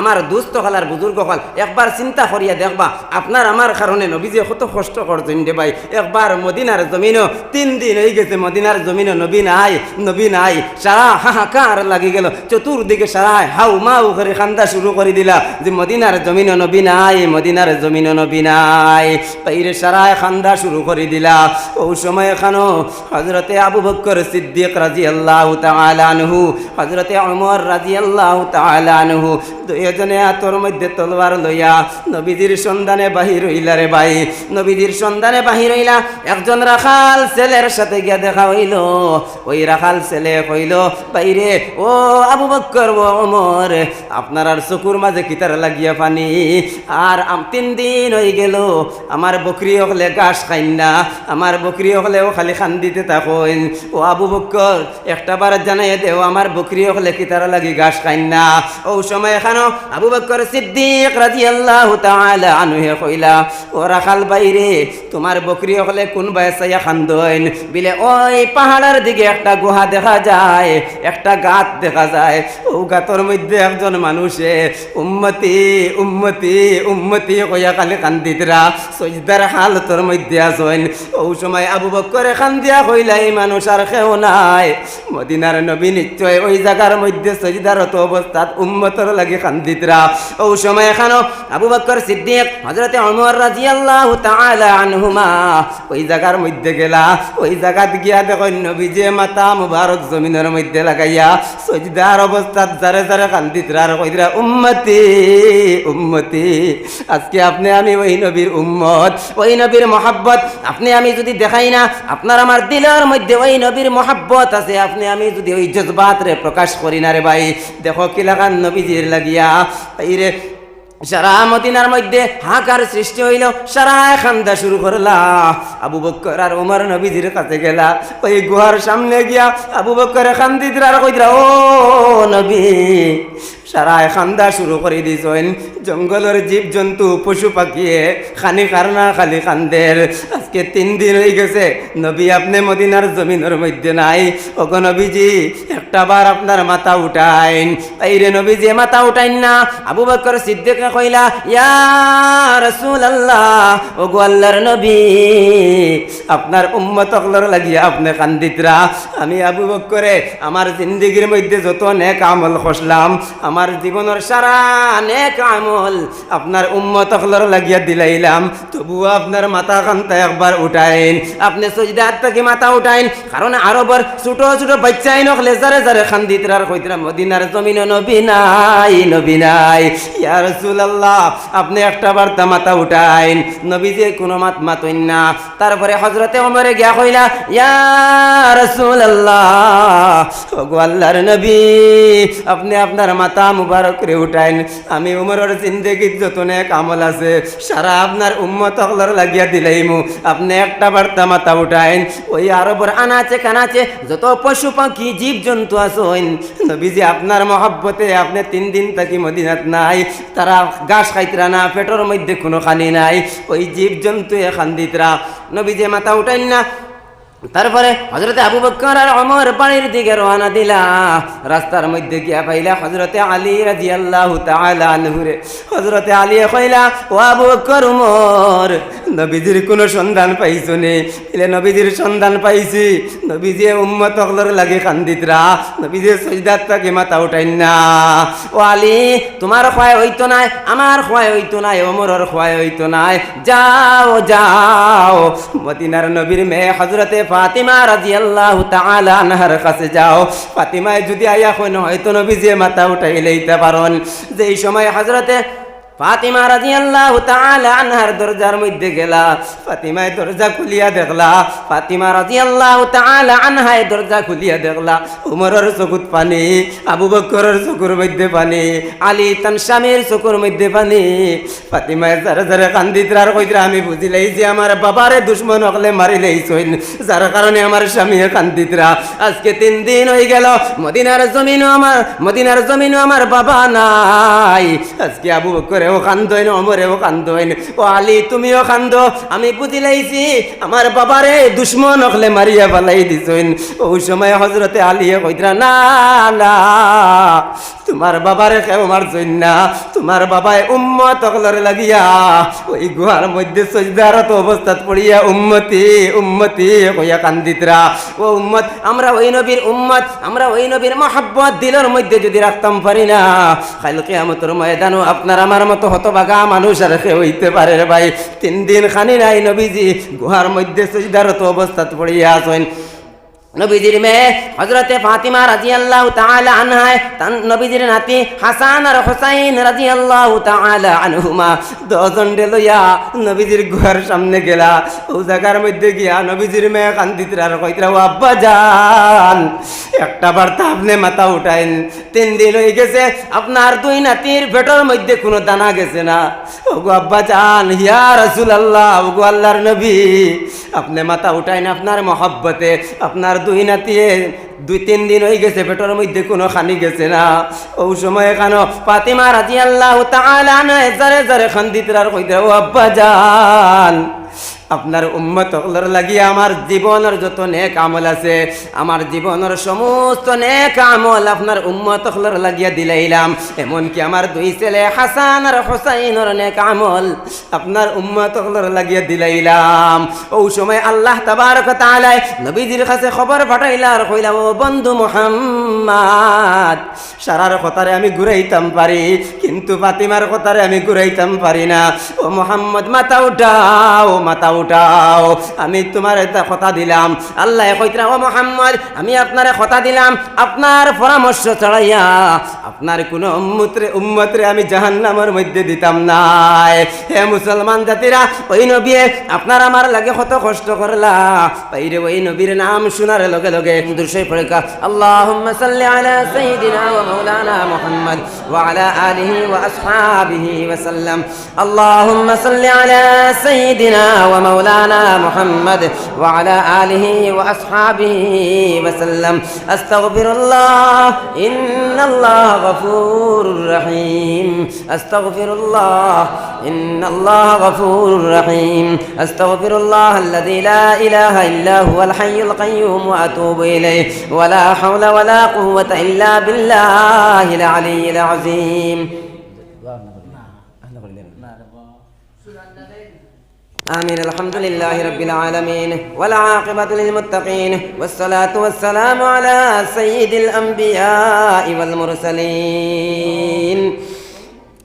আমার দুস্থ হলার বুজুর্গ হল, একবার চিন্তা করিয়া দেখবা, আপনার আমার কারণে নবীজি কত কষ্ট করছেন রে ভাই। একবার মদিনার জমিনও, তিন দিন হয়ে গেছে মদিনার জমিনও নবী নাই নবী নাই। সারা হাহাকার লাগি গেল, চতুর্দিকে সারা হাউ মাউ করে খান্দা শুরু করে দিলা যে মদিনার জমিনও নবী নাই, মদিনার জমিনও নবী নাই। তাইরে সারায় খান্দা শুরু করে দিলা। ও সময় এখানো হজরতে আবু বক্কর সিদ্দিক রাজি আল্লাহ তালানহু হজরতে অমর রাজি আল্লাহ তালানহু দুইজনে হাতর মধ্যে তলোয়ার লইয়া নবীজির সন্ধানে বাহির হইলা রে ভাই। নবীজির সন্ধানে বাহির হইলা একজন রাখাল ছেলের সাথে গিয়া দেখা হইল। ওই রাখাল ছেলে কইল বাইরে ও আবু বক্কর ও অমর আপনার আর চকুর মাঝে কিতার লাগিয়া পানি। আর তিন দিন হয়ে গেল, আমার বকরি হলে গাছ খাইন না, আমার বকরি হলেও খালি খান দিতে থাকুন। ও আবু বক্কর, একটা বার জানাই দেও, আমার বকরি হলে কিতার লাগি গাছ খাইন না। ও সময় এখানো আবু বক্কর সিদ্দিক রাজি আল্লাহ তাআলা আনুহে কইলা, ও রাখাল বাইরে, তোমার বকরি হলে কোন বয়সাইয়া খান্দইন বিলে, ওই পাহাড়ের দিকে একটা গুহা দেখা যায়, একটা গাত দেখা যায়। ও গাতর মধ্যে একজন মানুষে, উম্মতি উম্মতি উম্মতি কইয়া খালি কান্দিতরা সজদার হালতর মধ্যে আসইন ও সময় আবু বক্করে কান্দিয়া কইলা, এই মানুষ আর কেউ নাই। মদিনার নবী নিশ্চয় ওই জায়গার মধ্যে সজদারত অবস্থাত উম্মতর লাগি কান্দিতরা। ও সময় এখানো আবু বকর সিদ্দিক হজরতে অমর রাজি আল্লাহ আনহুমা ওই জায়গার মধ্যে গেলা, ওই জায়গাত গিয়া দেখো নবী যে মাতা মুবারক জমিনের মধ্যে লাগাইয়া সজদার অবস্থাত যারে যারে কান্দিতরা আর কইরা উম্মতি উম্মতি, আজকে আপনি আমি ওই নবীর উম্মত, ওই নবীর মহাব্বত, আপনি আমি যদি দেখাই না, আপনার আমার দিলের মধ্যে ওই নবীর মহাব্বত আছে, আপনি আমি যদি ওই জজবাত রে প্রকাশ করি না রে ভাই, দেখো কি লাগান নবীজির লাগিয়া এই রে সারা মদিনার মধ্যে হাঁকার সৃষ্টি হইল, সারা খান্দা শুরু করলা। আবু বক্কর আর ওমর নবীজির কাছে গেলা। ওই গুহার সামনে গিয়া আবু বক্কর খান্দিদরা আর কইদরা ও নবী সারায় খান্দা শুরু করে দিছেন জঙ্গলের জীব জন্তু পশু পাখিয়ে খানি কারনা খালি খান্দের। আজকে তিন দিন হয়ে গেছে, নবী আপনি মদিনার জমিনের মধ্যে নাই। ওগো নবীজি, একটা বার আপনার মাথা উঠাইন। তাইরে নবীজি মাথা উঠাইন না। আবু বকর সিদ্দিকে কইলা, ইয়া রাসূল আল্লাহ ওগো আল্লাহর নবী, আপনার উম্মত অকলর লাগিয়া আপনি কান্দিতরা আমি আবু বকরে, আমার জিন্দগির মধ্যে যত নেক আমল খসলাম, আমার জীবনের সারা নেক আমল আপনার উম্মত অকলর লাগিয়া দিলাইলাম। তবুও আপনার মাথা কান্তা একবার উঠাইন। আপনি সজদার থেকে মাথা উঠাইন। কারণ আরবর ছোট ছোট বাচ্চাই নকলে যারে যারে খান্দিতরার কইতরা, মদিনার জমিন নবী নাই নবী নাই। রাসূলুল্লাহ, আপনি একটা বার্তা মাথা উঠাইন। নবী যে কোনো মাত মাতইন না। তারপরে হজরতে ওমরে গিয়া কইলা, ইয়া রাসূলুল্লাহ, ওগো আল্লাহর নবী, আপনি আপনার মাথা মুবারক করে উঠাইন। আমি উমরের জিন্দগির যত নেক আমল আছে, সারা আপনার উম্মত অকলর লাগিয়া দিলাইমু। আপনি একটা বার্তা মাথা উঠাইন, ওই আরবর আনাচে কানাচে যত পশু পাখি জীব জন্তু আছেন নবীজি, আপনার মহব্বতে আপনি তিন দিন থাকি মদিনাত নাই, তারা ঘাস খাইতরা না, পেটের মধ্যে কোনো খানি নাই, ওই জীব জন্তু এ খান্দিতরা নবীজি, মাথা উঠাইন না তারপরে হজরতে আবু বকর আর অমর বাড়ির দিকে রওনা দিলা। রাস্তার মধ্যে গিয়া পাইলা হজরতে আলী রাজি আল্লাহ তাহুরে হজরতে আলী কইলা, ও আবু বকর উমর নবীজির কোনো সন্ধান পাইছো নে? এলে নবীজির সন্ধান পাইছি। নবীজি উম্মত অকলর লাগে কান্দিতরা নবীজি সজদাত তাকে মাথা উঠাইন না। ও আলী, তোমার খোয়াই হইতো নাই, আমার খোয়াই হইতো নাই অমরর খোয়াই হইতো নাই। যাও যাও। মদিনার নবীর মেয়ে হজরতে ফাতিমা রাদিয়াল্লাহু তাআলা আনহার কাছে যাও। ফাতিমায় যদি আইয়া কইন হয়তো নবী যে মাথা উঠাই লইতে পারন। যে এই সময় হজরতে ফাতিমা রাদিয়াল্লাহু তাআলা আনহার দরজার মধ্যে গেলা, ফাতিমায় দরজা খুলিয়া দেখলা, ফাতিমা রাদিয়াল্লাহু তাআলা আনহায় দরজা খুলিয়া দেখলা, উমরের চকুত পানি, আবু বকরের চকুর মধ্যে পানি, আলী তান স্বামীর চকুর মধ্যে পানি। ফাতিমায় যারা যারা কান্দিতরা আর কইতরা আমি বুঝিলাই যে আমার বাবারে দুশ্মন হকলে মারিলেই সইন যার কারণে আমার স্বামী কান্দিতরা আজকে তিন দিন হয়ে গেল, মদিনার জমিনও আমার মদিনার জমিনও আমার বাবা নাই। আজকে আবু বকরে আবুবকরেও কান্দইন অমরেও কান্দইন ও আলী, তুমিও কান্দ। আমি বুঝিলাইছি আমার বাবারে দুশ্মন হকলে মারিয়া পালাই দিছইন ওই সময় হজরতে আলিয়ে কইতরা, না না, তোমার বাবারে কেউ মারছইন না। তোমার বাবায় উম্মত হকলর লাগিয়া, ওই গুহার মধ্যে সজদারত অবস্থাত পড়িয়া উম্মতি উম্মতি কইয়া কান্দিতরা। ও উম্মত, আমরা ওই নবীর উম্মত, আমরা ওই নবীর মহাব্বত দিলের মধ্যে যদি রাখতাম পারি না খাইল কেয়ামতর ময়দানও আপনার আমার মতো হতবাগা মানুষ আর হইতে পারে ভাই। তিন দিন খানি নাই নবীজি, গুহার মধ্যে সুইদারত অবস্থাত পড়িয়া আসেন নবীজির মেয়ে হজরতে ফাতিমা রাজি আল্লাহ আনহায় তান নবীজির নাতি হাসান আর হুসাইন রাজি আল্লাহ আনহুমা। লইয়া নবীজির সামনে গেলা। ও জায়গার মধ্যে গিয়া নবীজির মেয়ে আর কইতরা আব্বা যান একটা বার্তা আপনি মাথা উঠাইন তিন দিন হয়ে গেছে, আপনার দুই নাতির পেটের মধ্যে কোনো দানা গেছে না। ওগো আব্বা যান হিয়া রসুল আল্লাহ ওগো আল্লাহর নবী, আপনি মাথা উঠাইন আপনার মহব্বতে, আপনার দুই নাতিয়ে দুই তিন দিন হয়ে গেছে পেটের মধ্যে কোনো খানি গেছে না। ও সময় কেন পাতিমা রাজি আল্লাহ তাহলে জারে জারে খান্দিতরার কইতে ও আব্বা যান আপনার উম্মত হকলর লাগিয়া আমার জীবনের যত নেক আমল আছে, আমার জীবনের সমস্ত নেক আমল আপনার উম্মত হকলর লাগিয়া দিলাইলাম। এমনকি আমার দুই ছেলে হাসান আর হোসাইনের নেক আমল আপনার উম্মত হকলর লাগিয়া দিলাইলাম। ও সময় আল্লাহ তাবারক তাআলা নবীজির কাছে খবর পাঠাইলা আর কইলা, ও বন্ধু মুহাম্মদ, সারার কথারে আমি ঘুরাইতাম পারি, কিন্তু ফাতিমার কথারে আমি ঘুরাইতাম পারি না। ও মোহাম্মদ মাথা উঠাও মাথা উঠাও। আমি তোমার একটা কথা দিলাম। আল্লাহ কইতরা ও মোহাম্মদ, আমি আপনারে কথা দিলাম। আপনার পরামর্শ ছাড়াইয়া আপনার কোন উম্মতরে উম্মতরে আমি জাহান্নামের মধ্যে দিতাম নাই। হে মুসলমান জাতিরা, ওই নবী আপনার আমার লাগে কত কষ্ট করলা। বাইরে ওই নবীর নাম শোনার লগে লগে দুর্শয় পড়ে আল্লাহুম্মা সাল্লি আলা সাইয়্যিদিনা ওয়া মাওলানা মুহাম্মদ ওয়া আলা আলিহি ওয়া আসহাবিহি ওয়া সাল্লাম আল্লাহুম্মা সাল্লি আলা সাইয়্যিদিনা ওয়া مولانا محمد وعلى آله وأصحابه وسلم. أستغفر الله إن الله غفور رحيم. أستغفر الله إن الله غفور رحيم. أستغفر الله الذي لا إله إلا هو الحي القيوم وأتوب إليه. ولا حول ولا قوة إلا بالله العلي العظيم. آمين. الحمد لله رب العالمين. والعاقبة للمتقين. والصلاة والسلام على سيد الأنبياء والمرسلين.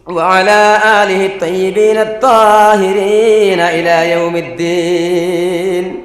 وعلى آله الطيبين الطاهرين إلى يوم الدين.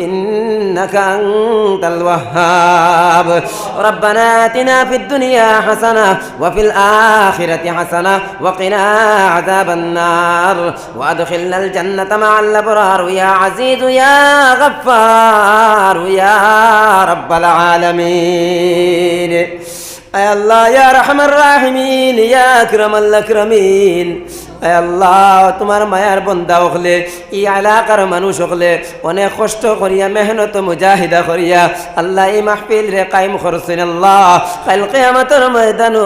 إنك أنت الوهاب. ربنا آتنا في الدنيا حسنة وفي الآخرة حسنة وقنا عذاب النار. وأدخلنا الجنة مع الأبرار. يا عزيز يا غفار يا رب العالمين. أي الله يا رحم الراحمين يا أكرم الأكرمين. আল্লাহ, তোমার মায়ার বন্দা হকলে ই এলাকার মানুষ হকলে অনেক কষ্ট করিয়া, মেহনত, মুজাহিদা করিয়া, আল্লাহ এই মাহফিল রে কায়েম করছেন আল্লাহ। কাল কেয়ামতের ময়দানো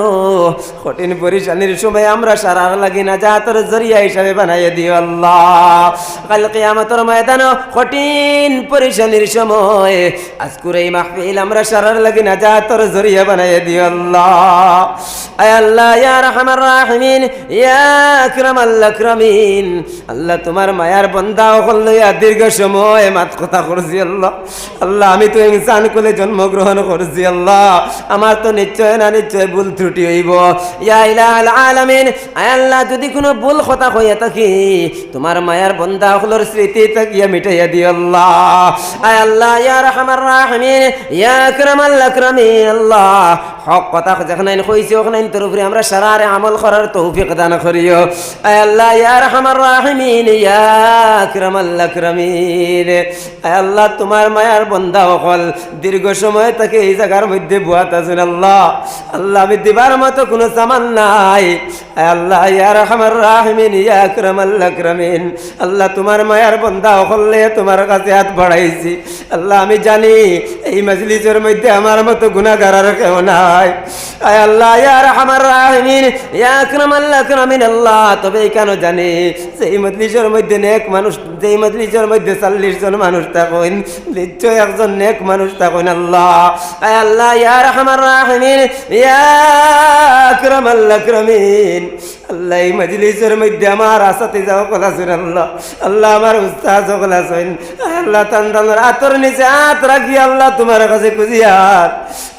কঠিন পরিশানির সময় আমরা সারার লাগি না যা তোর জরিয়া হিসাবে বানাইয়া দিও আল্লাহ। কাল কেয়ামতের ময়দানো কঠিন পরিশানির সময়, আজকুর এই মাহফিল আমরা সারার লাগি না যা তোর জরিয়া বানাইয়া দিও আল্লাহ। আয় আল্লাহ, ইয়া রহমান রাহিমিন, ইয়া আকরাম আল্লাহ আল্লাকরামিন আল্লাহ তোমার মায়ার বন্দা হল লইয়া দীর্ঘ সময় মাত কথা করছি, আল্লাহ। আল্লাহ, আমি তো ইনসান কোলে জন্মগ্রহণ করছি, আল্লাহ। আমার তো নিশ্চয় না নিশ্চয় ভুল ত্রুটি হইব। ইয়া ইলাহাল আলামিন, আয় আল্লাহ, যদি কোনো ভুল কথা হইয়া থাকি, তোমার মায়ার বন্দা হলর স্মৃতি তাকিয়া মিটাইয়া দিও, আল্লাহ। আয় আল্লাহ, ইয়া রহমান রাহিমিন, ইয়া আকরাম আল্লাকরামিন আল্লাহ। হক কথা যেখানে কইছি, ওখানে তোর উপরে আমরা সারারে আমল করার তৌফিক দান করিও। আল্লাহ, ইয়া হামার রাহিমিন, ইয়া আকরামাল আকরামিন। আয় আল্লাহ, তোমার মায়ার বন্দা অকল। দীর্ঘ সময় তাকে এই জায়গার মধ্যে বুয়াত আছেন আল্লাহ। আল্লাহ, আমি দিবার মতো কোনো সামান নাই। আল্লাহ ইয়ার রহমান রাহমিন, ইয়া আকরামাল আকরামিন। আল্লাহ, তোমার মায়ার বন্ধা হলে তোমার কাছে হাত বাড়াইছি। আল্লাহ, আমি জানি এই মজলিসের মধ্যে আমার মতো গুনাহগার আর কেউ নাই। আল্লাহ, ইয়া রহমান রাহমিন, ইয়া আকরামাল আকরামিন, আল্লাহ, তবে কেন জানি সেই মজলিসের মধ্যে নেক মানুষ, যেই মজলিসের মধ্যে চল্লিশ জন মানুষ থাকুন, নিশ্চয় একজন নেক মানুষ থাকুন আল্লাহ। আয় আল্লাহ, ইয়া রহমান রাহমিন, ইয়া আকরামাল আকরামিন। আল্লাহ এই মজলিসের মধ্যে আমার আসাতে যাও কলা আল্লাহ। আল্লাহ আমার উস্তাহ কলা আল্লাহ তান্দানোর আতর নিচে হাত রাখি আল্লাহ তোমার কাছে খুঁজিয়ার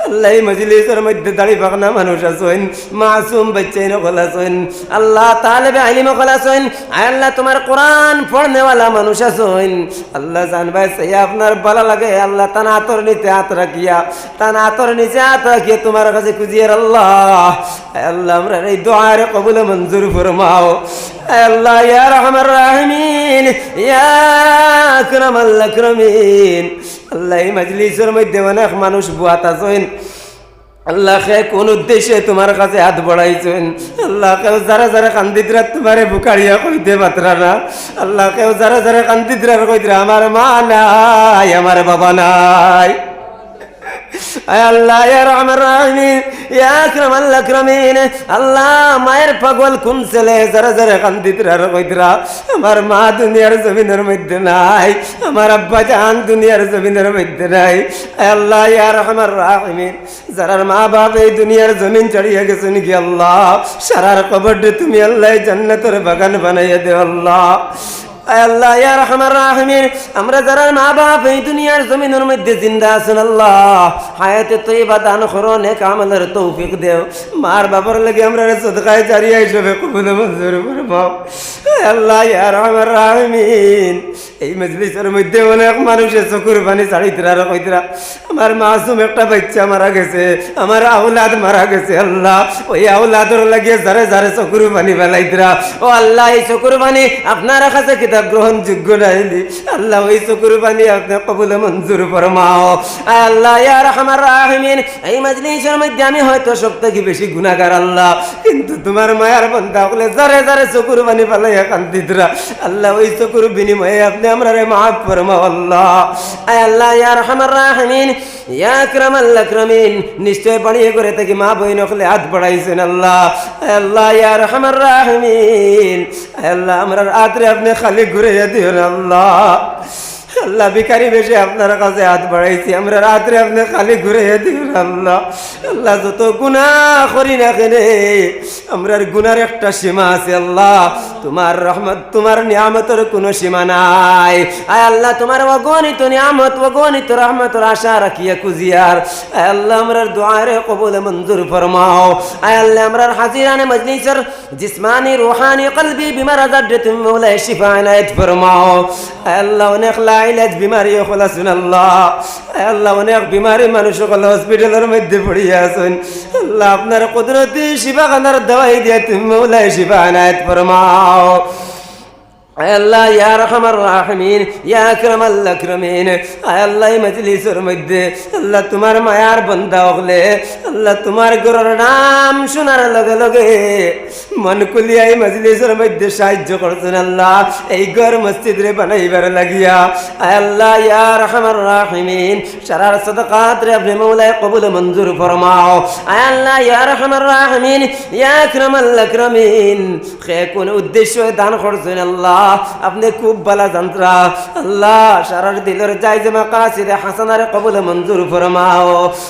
আল্লাহ মজলিসের মধ্যে দাড়ি পাকনা মানুষ আছেন, মাসুম বাচ্চাই নকলা আছেন, আল্লাহ তালেবে আলিম কলা আছেন, আয় আল্লাহ তোমার কোরআন পড়নেওয়ালা মানুষ আছেন। আল্লাহ জানবাই সেই আপনার ভালো লাগে, আল্লাহ তান আতর নিচে হাত রাখিয়া, তান আতর নিচে হাত রাখিয়া তোমার কাছে খুঁজিয়ার আল্লাহ। আল্লাহ, আমরা এই দোয়ার কবুল মঞ্জুর ফরমাও। আল্লাহ, ইয়া রহমান রাহিমিন, ইয়া আকরামাল আকরামিন। আল্লাহ এই মজলিসের মধ্যে অনেক মানুষ বুয়াত আছেন। আল্লাহ কোন উদ্দেশ্যে তোমার কাছে হাত বাড়াইছেন? আল্লাহ কেউ যারা যারা কান্দিদরা তোমারে বুকারিয়া কইতে পাত্রা না। আল্লাহ কেউ যারা যারা কান্দিদরা কইতে আমার মা নাই, আমার বাবা নাই। আল্লাহ পাগল মা দুনিয়ার মধ্যে নাই নাই। মা এই জমিন চড়িয়ে গেছে নাকি আল্লাহ, সারার কবর তুমি আল্লাহ জান্নাতের বাগান বানাইয়া দে আল্লাহ, ইয়া রহমান রাহমিন। আমরা যারা মা বাপ এই দুনিয়ার জমিনের মধ্যে জিন্দা আছেন আল্লাহ, হায়াতে তো এবার দান করো, নেক আমলের তৌফিক দেও। মার বাবার লাগে আমরা সদকায় জারিয়া হিসেবে কবুল মঞ্জুর করব। আল্লাহ, ইয়া রহমান রাহিমিন। এই মজলিসের মধ্যে অনেক মানুষের চকুর পানি চাড়িতরা কইতরা আমার মাসুম একটা বাচ্চা মারা গেছে, আমার আউলাদ মারা গেছে, আল্লাহ। ওই আউলাদর লাগিয়ে যারে যারে চকুর পানি ফেলাইতরা ও আল্লাহ, এই চকুর পানি আপনার কাছে কিতাব গ্রহণযোগ্য নাইলি আল্লাহ, ওই চকুর পানি আপনার কবুলে মঞ্জুর ফরমাও। আল্লাহ ইয়ার আমার রাহিমিন। এই মজলিসের মধ্যে আমি হয়তো সব থেকে বেশি গুণাগার আল্লাহ। কিন্তু তোমার মায়ার বন্ধা বলে যারে যারে চকুর পানি ফেলাইয়া কান্দিতরা আল্লাহ, ওই চকুর বিনিময়ে আপনি আমরা রে মাফ ফরমাও আল্লাহ আয় আল্লাহ ইয়ার আমার রাহমিন ইয়া আকরামাল আকরামিন নিশ্চয় বাড়িয়ে করে থেকে মা বই নকলে হাত বাড়াইছেন আল্লাহ আয় আল্লাহ ইয়া রহমান রাহমিন আয় আল্লাহ আমরা রাত্রে আপনি খালি ঘুরে দিও আল্লাহ আল্লাহ বিকারি বেশি আপনার কাছে হাত বাড়াইছি। আমরা রাত্রে আপনি খালি ঘুরে দিন আল্লাহ। আল্লাহ যত গুণা করি না কেনে, আমরার গুনার একটা সীমা আছে আল্লাহ। তোমার রহমত, তোমার নিয়ামতের কোনো সীমা নাই। আয় আল্লাহ, তোমার অগণিত নিয়ামত, অগণিত রহমতের আশা রাখিয়া কুজিয়ার আয় আল্লাহ, আমরার দোয়ারে কবুল মঞ্জুর ফরমাও। আয় আল্লাহ, আমরার হাজিরানে মজলিসের জিসমানি, রুহানি, কলবি, বিমার আজাদ তুমি মৌলায় শিফা এনায়েত ফরমাও। আয় আল্লাহ, অনেক লাইলাজ বিমারি হলা আল্লাহ আল্লাহ, অনেক বিমারি মানুষ সকল হসপিটালের মধ্যে পড়িয়া আছেন। আল্লাহ, আপনার কুদরতি শিবাখানার দাওয়াই দিয়ে তুমি মৌলায় শিবা ফরমাও। আল্লাহ, ইয়া রহমান রাহমিন, ইয়া আকরামাল আকরামিন। আয় আল্লাহ মজলিসের মধ্যে আল্লাহ তোমার মায়ার বন্ধা হলে, আল্লাহ তোমার গরুর নাম শোনার লগে লগে মন কুলিয়া মজলিসের মধ্যে সাহায্য করছেন আল্লাহ, এই ঘর মসজিদ রে বানাইবার লাগিয়া। আল্লাহ, ইয়া রহমান রাহিমিন সারার সদকাত রে আপনি মৌলায় কবুল মঞ্জুর ফরমাও। আল্লাহ, ইয়া রহমান রাহিমিন, ইয়া আকরামাল আকরামিন, খে কোন উদ্দেশ্য দান করছেন আল্লাহ আপনি খুব বালা যন্ত্রা। আল্লাহ, সারার দিলের যাই যে মাকাসিদে হাসানারে কবুল মঞ্জুর ফরমাও।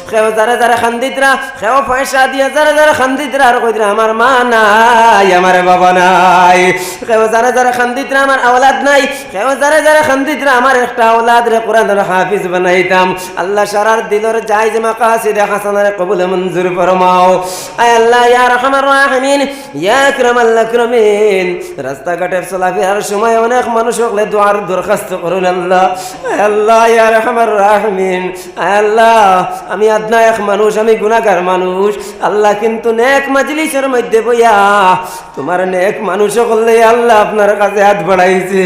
খেও যারা যারা খান্দিতরা খেও পয়সা দিয়ে যারা যারা খান্দিতরা, আর কইতরা, আমার মা নাই, আমার বাবা নাই। খেও যারা যারা খান্দিতরা, আমার আওলাদ নাই। খেও যারা যারা খান্দিতরা, আমার একটা আওলাদ রে, কোরআনের হাফিজ বানাইতাম। আল্লাহ, সারার দিলের যাই যে মাকাসিদে হাসানারে কবুল মঞ্জুর ফরমাও। আয় আল্লাহ, ইয়া রহমান রাহিমিন, ইয়া আকরামাল আকরামিন। রাস্তাঘাটের চলাফেরার সময় অনেক মানুষ হলে দোয়ার দরখাস্ত করুন, আল্লাহ। আল্লাহ ইয়ার আমার রাহমিন। আল্লাহ, আমি আদনা এক মানুষ, আমি গুণাগার মানুষ। আল্লাহ কিন্তু নেক মাজলিসের মধ্যে বইয়া তোমার নেক মানুষ করলে আল্লাহ আপনার কাছে হাত বাড়াইছে।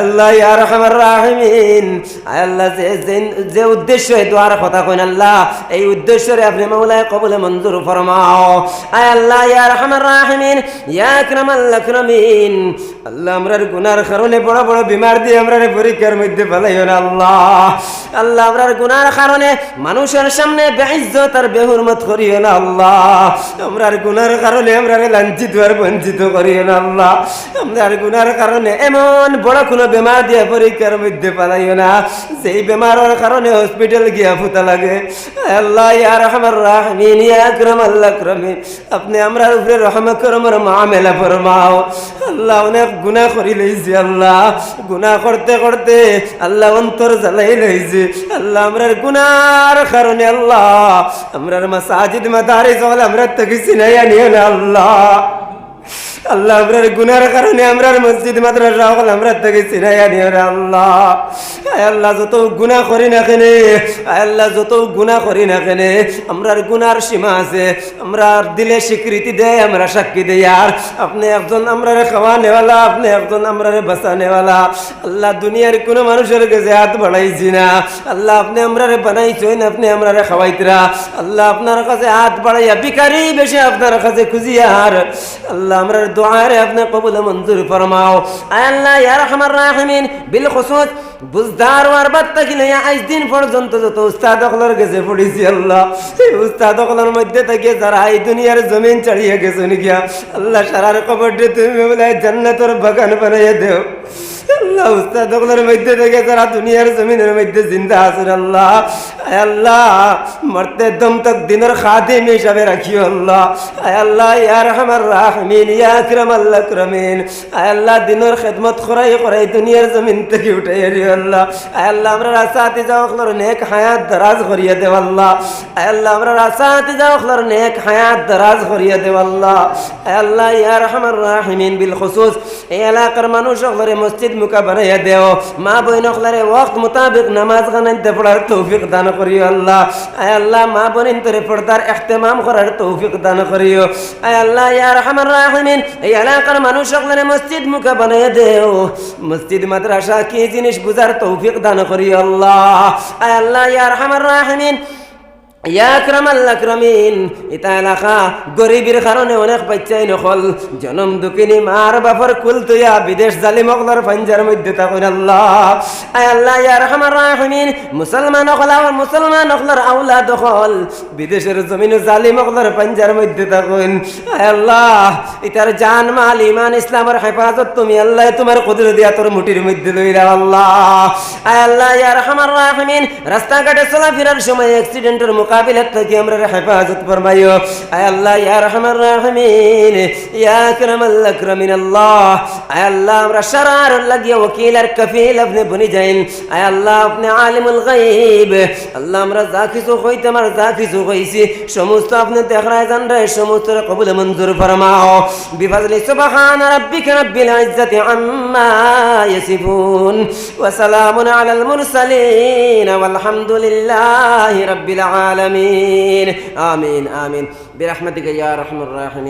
আল্লাহ ইয়ার আমার রাহমিন। আল্লাহ, যে উদ্দেশ্য দোয়ার কথা কইন, আল্লাহ, এই উদ্দেশ্যরে আপনি মাওলায় কবলে মঞ্জুর ফরমাও। আয় আল্লাহ, ইয়া রহমান। রাহিমিন ইয়া আকরামাল আল্লাহ, আমরার গুনার কারণে বড় বড় বিমার দিয়ে আমরা পরীক্ষার মধ্যে ফেলাইও না আল্লাহ। আল্লাহ আমরার গুনার কারণে মানুষের সামনে বেইজ্জত আর বেহুরমত করিও না আল্লাহ। আমরার গুনার কারণে আমরা লাঞ্ছিত আর বঞ্চিত করিও না আল্লাহ। আমরার গুনার কারণে এমন বড় কোনো বেমার দিয়ে পরীক্ষার মধ্যে ফেলাইও না। যেই বেমারের কারণে হসপিটাল গিয়া ফুটা লাগে। আল্লাহ, ইয়া রহমান রাহমিন আল্লাহ আকরামিন, আপনি আমরা উপরে রহম করমর মামেলা ফরমাও। আল্লাহ অনেক গুনাহ করি লইছি আল্লাহ, গুনাহ করতে করতে আল্লাহ অন্তর জ্বালাই লইছি। আল্লাহ আমরার গুনার কারণে আল্লাহ, আমরার মাসাজিদ মাদারি সকল আমরা কিছু নাই আনিও না আল্লাহ। আল্লাহ আমরার গুনার কারণে আমরার মসজিদ, মাদ্রাসা হল আমরা থেকে চিনাইয়া নিও রে আল্লাহ। আয় আল্লাহ, যত গুনাহ করি না কেনে, আয় আল্লাহ, যত গুনাহ করি না কেনে, আমরার গুনার সীমা আছে আমরা দিলে স্বীকৃতি দেয়, আমরা সাক্ষী দেই। আর আপনি একজন আমরারে খাওয়া নেওয়ালা, আপনি একজন আমরারে বাঁচা নেওয়ালা। আল্লাহ দুনিয়ার কোনো মানুষের কাছে হাত বাড়াইছি না। আল্লাহ আপনি আমরারে বানাইছেন, আপনি আমরারে খাওয়াইতরা। আল্লাহ আপনার কাছে হাত বাড়াইয়া বিকারি বেশি আপনার কাছে খুঁজিয়ার আল্লাহ আমরার দোয়ারে আপনি কবুল মঞ্জুর ফরমাও। আল্লাহ, ইয়া রহমান রাহিমিন বিল খুসুস বুঝদার ওয়ার বাত্তা কি লইয়া আজ দিন পর্যন্ত যত উস্তাদ অকলের গেছে পড়েছি আল্লাহ। সেই উস্তাদ অকলের মধ্যে থেকে যারা এই দুনিয়ার জমিন ছাড়িয়ে গেছে গিয়া, আল্লাহ সারার কবর দিয়ে তুমি বলে জান্নাতর বাগান বানাইয়া দেও। আল্লাহ, উস্তাদ অকলের মধ্যে জিন্দা আছেন আয় আল্লাহ, মরতে দম তক দিনের খাদিম হিসাবে রাখিও আল্লাহ। আয় আল্লাহ, ইয়া রহমান রাহমিন, ইয়া আকরাম আল্লাহ আকরামিন। আয় আল্লাহ, দিনের খেদমত করাই করাই দুনিয়ার জমিন থেকে উঠে এরিও আল্লাহ। আয় আল্লাহ, আমরা নেক হায়াত দারাজ করিয়া দেও আয় আল্লাহ, আমরা রাসাতি নেক হায়াত দারাজ করিয়া দেও আল্লাহ। আয় আল্লাহ, ইয়া রাহিমিন, বিল খুসুস। এই এলাকার মানুষ সকলরে মসজিদ মুকা বানাইয়া দেও। মা বইন সকলরে ওয়াক্ত মোতাবেক নামাজ গানাইতে পড়ার তৌফিক দান করিও আল্লাহ। আয় আল্লাহ, মা বোনিন তোরে পর্দার ইহতেমাম করার তৌফিক দান করিও। আয় আল্লাহ, ইয়া রহমান রাহিমিন, এই এলাকার মানুষ সকলরে মসজিদ মুকা বানাইয়া দেও। মসজিদ, মাদ্রাসা, কি জিনিস বুঝার তৌফিক দান করিও আল্লাহ। আয় আল্লাহ, ইয়া রহমান রাহিমিন অনেক জনম কুল তুইয়া বিদেশ আউলা বিদেশের জমিন জালিম অকলার পাঞ্জার মধ্যে আল্লাহ, ইতার জান, মাল ইমান ইসলামের হেফাজত তুমি আল্লাহ, তোমার কুদর দিয়া তোর মুটির মধ্যে লইরা আল্লাহ। আল্লাহ, ইয়া রহমান রাহিমিন, রাস্তাঘাটে সময় অ্যাক্সিডেন্টের গাফিলত থেকে আমরা হেফাজত ফরমাইও। আয় আল্লাহ, ইয়া রহমান রাহমিন, ইয়া আকরাম আল্লাহ আকরামিন আল্লাহ আয় আল্লাহ, আমরা সারার লাগিয়ে ওকিল আর কফিল আপনি বনি যাইন। আয় আল্লাহ, আপনি আলিমুল গাইব আল্লাহ, আমরা যা কিছু কইতে আমার যা কিছু কইছি, সমস্ত আপনি দেখরায় জান রে, সমস্ত কবুল মঞ্জুর ফরমাও। বিফাজলি, সুবহান রাব্বিকা রাব্বিল ইজ্জাতি আম্মা ইয়াসিফুন। ওয়া সালামুন আলাল মুরসালিন ওয়াল হামদুলিল্লাহি রাব্বিল আলামিন। العالمين. آمين آمين. برحمتك يا أرحم الراحمين.